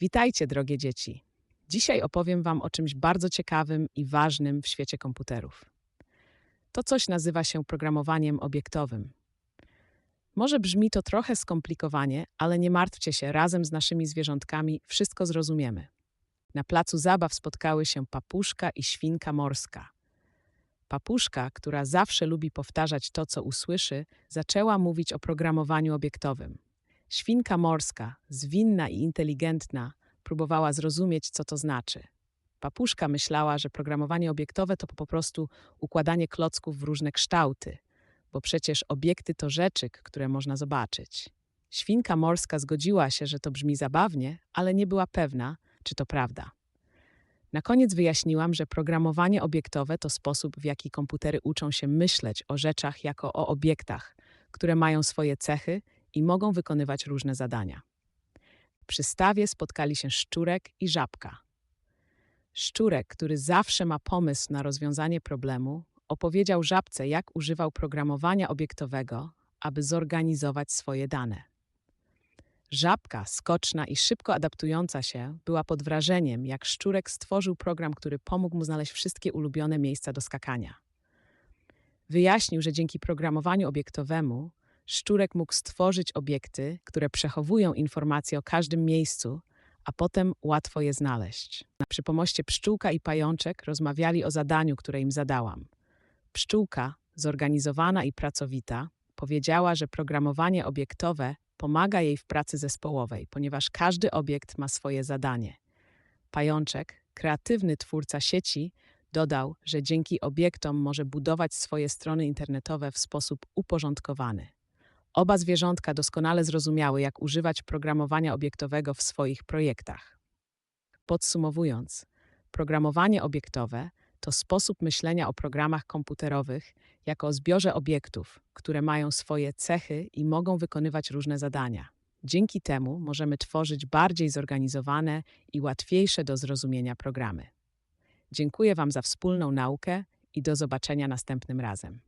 Witajcie, drogie dzieci. Dzisiaj opowiem Wam o czymś bardzo ciekawym i ważnym w świecie komputerów. To coś nazywa się programowaniem obiektowym. Może brzmi to trochę skomplikowanie, ale nie martwcie się, razem z naszymi zwierzątkami wszystko zrozumiemy. Na placu zabaw spotkały się papuszka i świnka morska. Papuszka, która zawsze lubi powtarzać to, co usłyszy, zaczęła mówić o programowaniu obiektowym. Świnka morska, zwinna i inteligentna, próbowała zrozumieć, co to znaczy. Papuszka myślała, że programowanie obiektowe to po prostu układanie klocków w różne kształty, bo przecież obiekty to rzeczy, które można zobaczyć. Świnka morska zgodziła się, że to brzmi zabawnie, ale nie była pewna, czy to prawda. Na koniec wyjaśniłam, że programowanie obiektowe to sposób, w jaki komputery uczą się myśleć o rzeczach jako o obiektach, które mają swoje cechy i mogą wykonywać różne zadania. Przy stawie spotkali się szczurek i żabka. Szczurek, który zawsze ma pomysł na rozwiązanie problemu, opowiedział żabce, jak używał programowania obiektowego, aby zorganizować swoje dane. Żabka, skoczna i szybko adaptująca się, była pod wrażeniem, jak szczurek stworzył program, który pomógł mu znaleźć wszystkie ulubione miejsca do skakania. Wyjaśnił, że dzięki programowaniu obiektowemu szczurek mógł stworzyć obiekty, które przechowują informacje o każdym miejscu, a potem łatwo je znaleźć. Przy pomoście pszczółka i pajączek rozmawiali o zadaniu, które im zadałam. Pszczółka, zorganizowana i pracowita, powiedziała, że programowanie obiektowe pomaga jej w pracy zespołowej, ponieważ każdy obiekt ma swoje zadanie. Pajączek, kreatywny twórca sieci, dodał, że dzięki obiektom może budować swoje strony internetowe w sposób uporządkowany. Oba zwierzątka doskonale zrozumiały, jak używać programowania obiektowego w swoich projektach. Podsumowując, programowanie obiektowe to sposób myślenia o programach komputerowych jako o zbiorze obiektów, które mają swoje cechy i mogą wykonywać różne zadania. Dzięki temu możemy tworzyć bardziej zorganizowane i łatwiejsze do zrozumienia programy. Dziękuję Wam za wspólną naukę i do zobaczenia następnym razem.